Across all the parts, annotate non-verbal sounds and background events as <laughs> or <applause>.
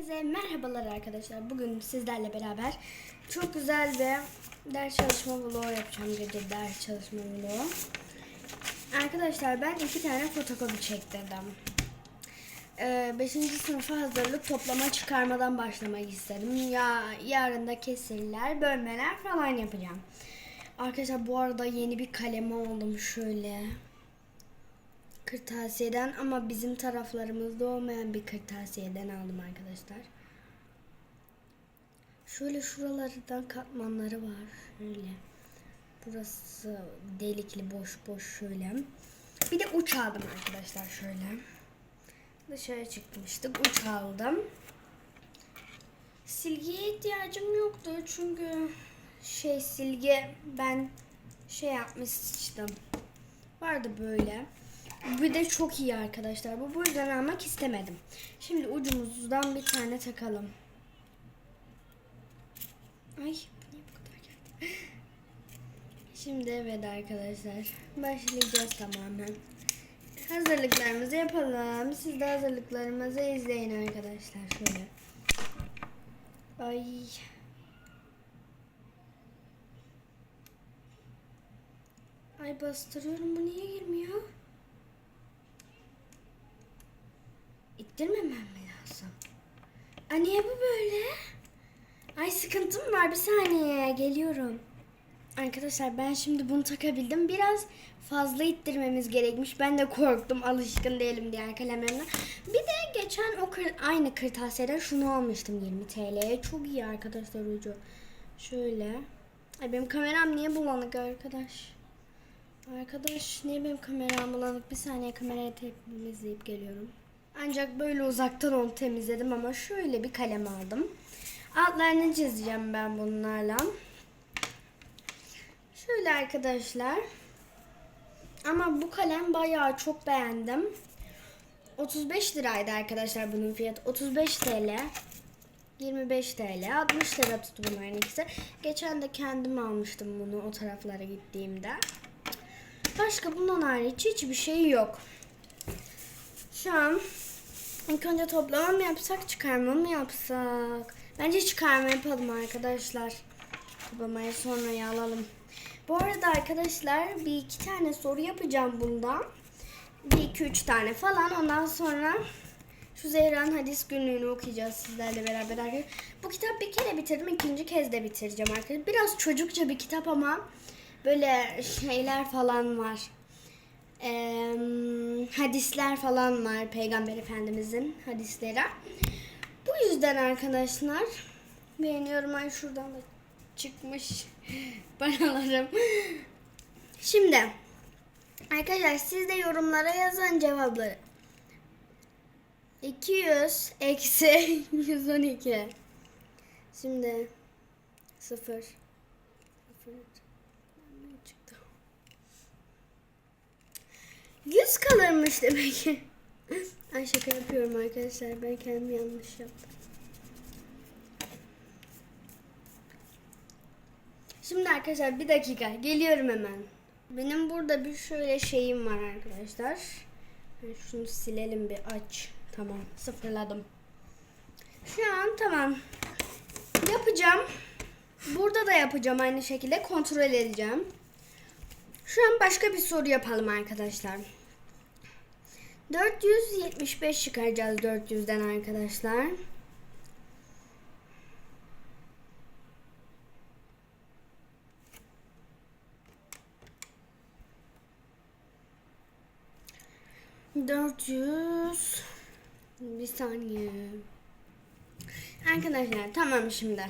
Herkese merhabalar arkadaşlar. Bugün sizlerle beraber çok güzel bir ders çalışma vlogu yapacağım. Gece ders çalışma vlogu. Arkadaşlar ben iki tane fotokopi çektirdim. Ee, beşinci sınıfa hazırlık toplama çıkarmadan başlamak istedim. Ya yarın da kesirler, bölmeler falan yapacağım. Arkadaşlar bu arada yeni bir kaleme aldım şöyle. Kırtasiyeden ama bizim taraflarımızda olmayan bir kırtasiyeden aldım arkadaşlar. Şöyle şuralardan katmanları var. Şöyle. Burası delikli boş boş şöyle. Bir de uç aldım arkadaşlar şöyle. Dışarı çıkmıştık. Uç aldım. Silgiye ihtiyacım yoktu çünkü şey silgi ben şey yapmıştım. Vardı böyle. Bu da çok iyi arkadaşlar. Bu bu yüzden almak istemedim. Şimdi ucumuzdan bir tane takalım. Ay niye bu kadar geldi? <laughs> Şimdi evet arkadaşlar. Başlayacağız tamamen. Hazırlıklarımızı yapalım. Siz de hazırlıklarımızı izleyin arkadaşlar. Şöyle. Ay. Ay bastırıyorum. Bu niye girmiyor? İttirmemem mi lazım? Ay niye bu böyle? Ay sıkıntım var bir saniye geliyorum. Arkadaşlar ben şimdi bunu takabildim. Biraz fazla ittirmemiz gerekmiş. Ben de korktum alışkın değilim diğer kalemlerine. Bir de geçen o kır, aynı kırtasiyeden şunu almıştım 20 TL'ye. Çok iyi arkadaşlar ucu. Şöyle. Ay benim kameram niye bulanık arkadaş? Arkadaş niye benim kameram bulanık? Bir saniye kamerayı temizleyip geliyorum. Ancak böyle uzaktan onu temizledim ama şöyle bir kalem aldım. Altlarını çizeceğim ben bunlarla. Şöyle arkadaşlar. Ama bu kalem bayağı çok beğendim. 35 liraydı arkadaşlar bunun fiyatı. 35 TL. 25 TL. 60 lira tuttu bunların ikisi. Geçen de kendim almıştım bunu o taraflara gittiğimde. Başka bundan hariç hiçbir şey yok. Şu an ilk önce toplama mı yapsak çıkarma mı yapsak? Bence çıkarma yapalım arkadaşlar. Toplamayı sonraya alalım. Bu arada arkadaşlar bir iki tane soru yapacağım bundan. Bir iki üç tane falan. Ondan sonra şu Zehra'nın hadis günlüğünü okuyacağız sizlerle beraber. arkadaşlar. Bu kitap bir kere bitirdim. ikinci kez de bitireceğim arkadaşlar. Biraz çocukça bir kitap ama böyle şeyler falan var. Ee, hadisler falan var Peygamber Efendimizin hadisleri. Bu yüzden arkadaşlar beğeniyorum. Ay şuradan da çıkmış <laughs> paralarım. Şimdi arkadaşlar siz de yorumlara yazın cevapları. 200 eksi <laughs> 112. Şimdi 0 0 çıktı. 100 kalırmış demek ki. <laughs> Ay şaka yapıyorum arkadaşlar. Ben kendim yanlış yaptım. Şimdi arkadaşlar bir dakika. Geliyorum hemen. Benim burada bir şöyle şeyim var arkadaşlar. Şunu silelim bir aç. Tamam sıfırladım. Şu an tamam. Yapacağım. Burada da yapacağım aynı şekilde. Kontrol edeceğim. Şu an başka bir soru yapalım arkadaşlar. 475 çıkaracağız 400'den arkadaşlar. Dört yüz bir saniye. Arkadaşlar tamam şimdi.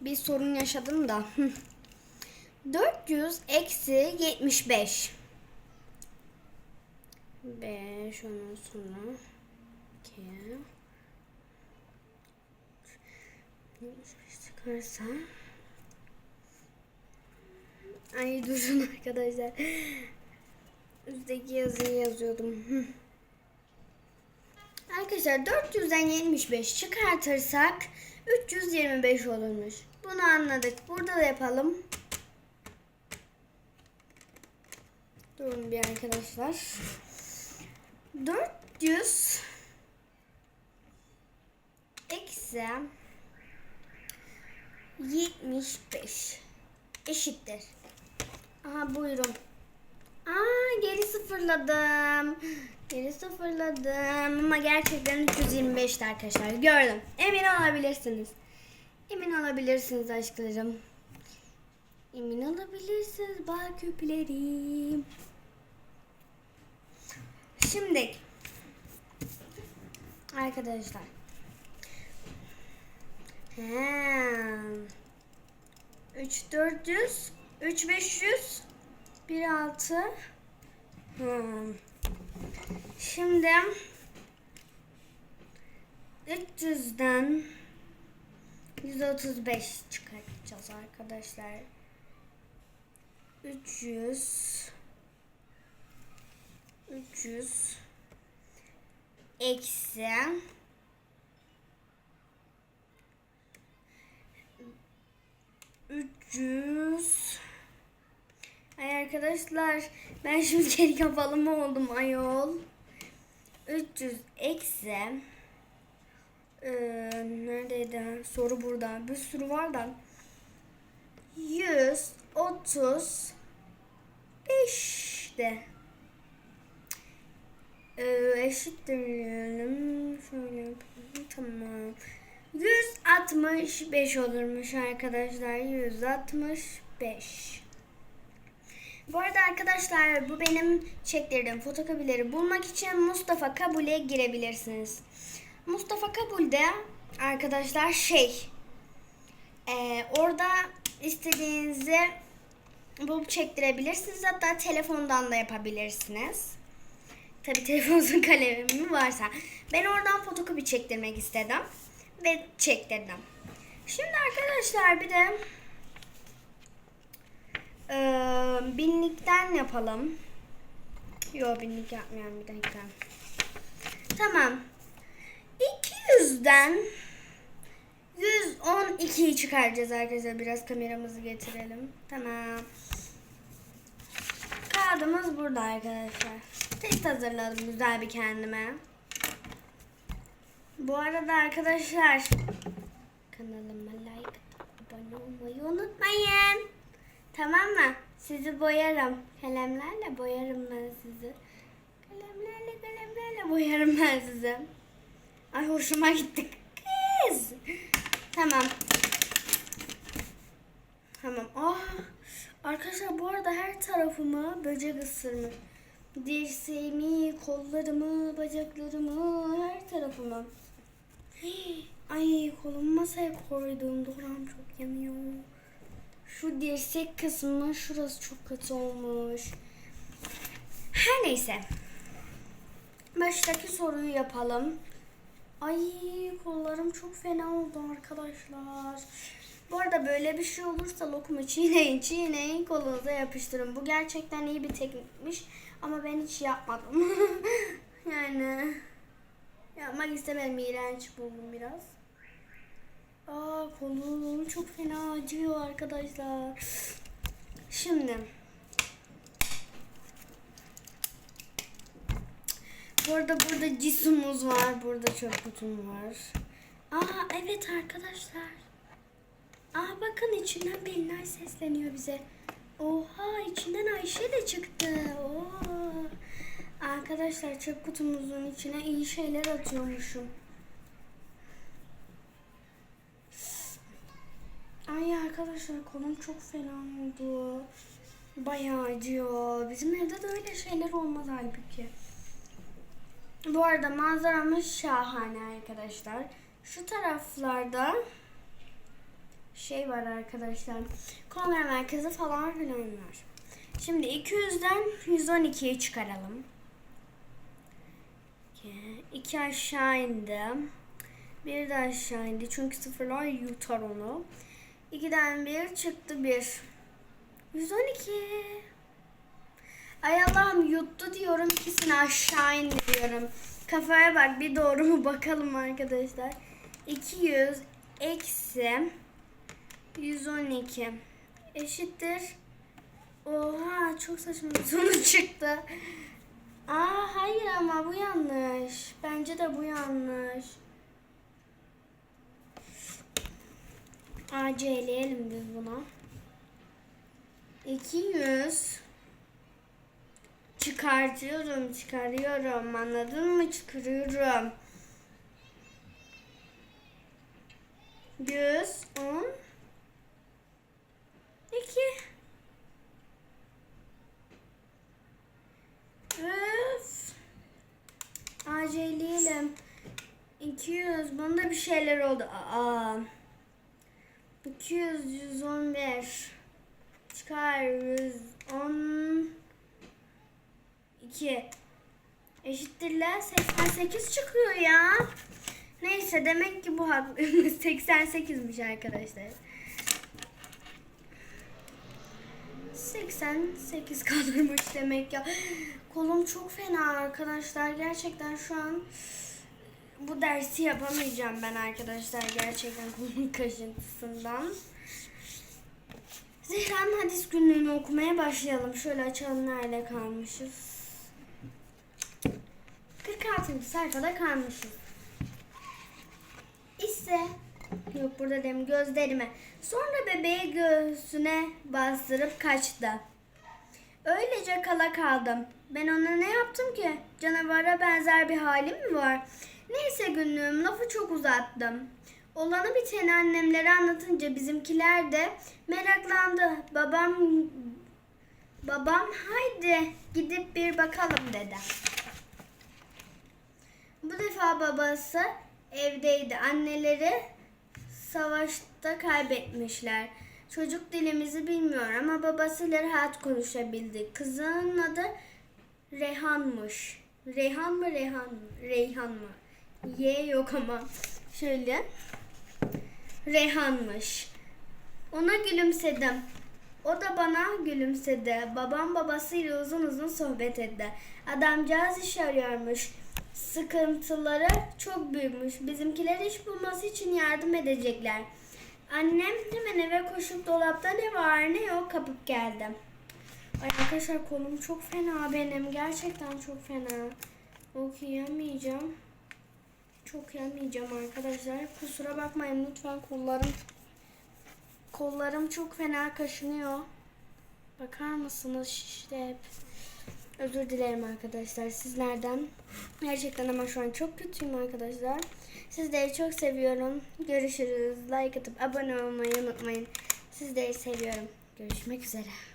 Bir sorun yaşadım da. <laughs> 400 eksi 75. 5 ondan sonra 2 çıkarsa Ay durun arkadaşlar. Üstteki yazıyı yazıyordum. <laughs> Arkadaşlar 400'den 75 çıkartırsak 325 olurmuş. Bunu anladık. Burada da yapalım. Durun bir arkadaşlar. 400 eksi eksi 75 eşittir. Aha buyurun. Aa geri sıfırladım. Geri sıfırladım ama gerçekten 325'ti arkadaşlar. Gördüm. Emin olabilirsiniz. Emin olabilirsiniz aşklarım. Emin olabilirsiniz bak küplerim. Şimdi arkadaşlar. He. 3 400 3 500 1 6 hmm. Şimdi 300'den 135 çıkartacağız arkadaşlar. 300 300 eksi üç yüz Ay arkadaşlar ben şimdi geri kapalı mı oldum ayol? 300 eksi ee, neredeydi? Soru burada. Bir sürü var da. 130 de. Eşittir diyelim. Şöyle yapalım. Tamam. 165 olurmuş arkadaşlar. 165. Bu arada arkadaşlar bu benim çektirdiğim fotokopileri bulmak için Mustafa Kabul'e girebilirsiniz. Mustafa Kabul'de arkadaşlar şey e, orada istediğinizi bulup çektirebilirsiniz. Hatta telefondan da yapabilirsiniz. Tabi telefonunuzun <laughs> kalemi varsa. Ben oradan fotokopi çektirmek istedim. Ve çektirdim. Şimdi arkadaşlar bir de e, binlikten yapalım. Yo binlik yapmayalım bir dakika. Tamam. 200'den 112'yi çıkaracağız arkadaşlar. Biraz kameramızı getirelim. Tamam. Kağıdımız burada arkadaşlar. Test hazırladım güzel bir kendime. Bu arada arkadaşlar kanalıma like abone olmayı unutmayın. Tamam mı? Sizi boyarım. Kalemlerle boyarım ben sizi. Kalemlerle kalemlerle boyarım ben sizi. Ay hoşuma gitti. Kız. Tamam. Tamam. Ah. Arkadaşlar bu arada her tarafımı böcek ısırmış. Dirseğimi, kollarımı, bacaklarımı, her tarafımı. Ay kolumu masaya koydum. Doram çok yanıyor. Şu dirsek kısmı şurası çok kötü olmuş. Her neyse. Baştaki soruyu yapalım. Ay kollarım çok fena oldu arkadaşlar. Bu arada böyle bir şey olursa lokumu çiğneyin çiğneyin kolunuza yapıştırın. Bu gerçekten iyi bir teknikmiş. Ama ben hiç yapmadım. <laughs> yani yapmak istemedim. iğrenç buldum biraz. Aa kolum çok fena acıyor arkadaşlar. Şimdi Bu arada burada cisumuz var. Burada çöp kutum var. Aa evet arkadaşlar. Aa bakın içinden Belinay sesleniyor bize. Oha içinden Ayşe de çıktı. Oo. Arkadaşlar çöp kutumuzun içine iyi şeyler atıyormuşum. Ay arkadaşlar kolum çok fena oldu. Bayağı acıyor. Bizim evde de öyle şeyler olmaz halbuki. Bu arada manzaramız şahane arkadaşlar. Şu taraflarda şey var arkadaşlar. Kongre merkezi falan filan var. Şimdi 200'den 112'yi çıkaralım. 2 aşağı indim. Bir de aşağı indi. Çünkü sıfırlar yutar onu. 2'den 1 çıktı 1. 112. Ay Allah'ım yuttu diyorum. ikisini aşağı indiriyorum. Kafaya bak bir doğru mu bakalım arkadaşlar. 200 eksi 112 eşittir. Oha çok saçma bir sonuç çıktı. Aa hayır ama bu yanlış. Bence de bu yanlış. AC'leyelim biz buna. 200 çıkartıyorum, çıkarıyorum. Anladın mı? Çıkarıyorum. 100 10 2 Öf. Aceleyelim. 200. Bunda bir şeyler oldu. Aa. 200 111 çıkar 110 2 eşittirler 88 çıkıyor ya. Neyse demek ki bu haklı <laughs> 88'miş arkadaşlar. 88 kalırmış demek ya. Kolum çok fena arkadaşlar. Gerçekten şu an bu dersi yapamayacağım ben arkadaşlar. Gerçekten kolumun kaşıntısından. Zehra'nın hadis günlüğünü okumaya başlayalım. Şöyle açalım nerede kalmışız. 46. sayfada kalmışız. İşte yok burada dem gözlerime. Sonra bebeği göğsüne bastırıp kaçtı. Öylece kala kaldım. Ben ona ne yaptım ki? Canavara benzer bir halim mi var? Neyse günlüğüm lafı çok uzattım. Olanı biteni annemlere anlatınca bizimkiler de meraklandı. Babam babam haydi gidip bir bakalım dedi. Bu defa babası evdeydi. Anneleri savaşta kaybetmişler. Çocuk dilimizi bilmiyor ama babasıyla rahat konuşabildi. Kızın adı Rehan'mış. Reyhan mı Reyhan mı? Reyhan mı? Y yok ama. Şöyle. Reyhan'mış. Ona gülümsedim. O da bana gülümsedi. Babam babasıyla uzun uzun sohbet etti. Adamcağız iş arıyormuş. Sıkıntıları çok büyümüş. Bizimkiler iş bulması için yardım edecekler. Annem hemen eve koşup dolapta ne var ne yok kapıp geldi. Ay arkadaşlar kolum çok fena benim. Gerçekten çok fena. Okuyamayacağım. Çok yamayacağım arkadaşlar. Kusura bakmayın lütfen kollarım kollarım çok fena kaşınıyor. Bakar mısınız işte hep. Özür dilerim arkadaşlar sizlerden. Gerçekten ama şu an çok kötüyüm arkadaşlar. Sizleri çok seviyorum. Görüşürüz. Like atıp abone olmayı unutmayın. Sizleri seviyorum. Görüşmek üzere.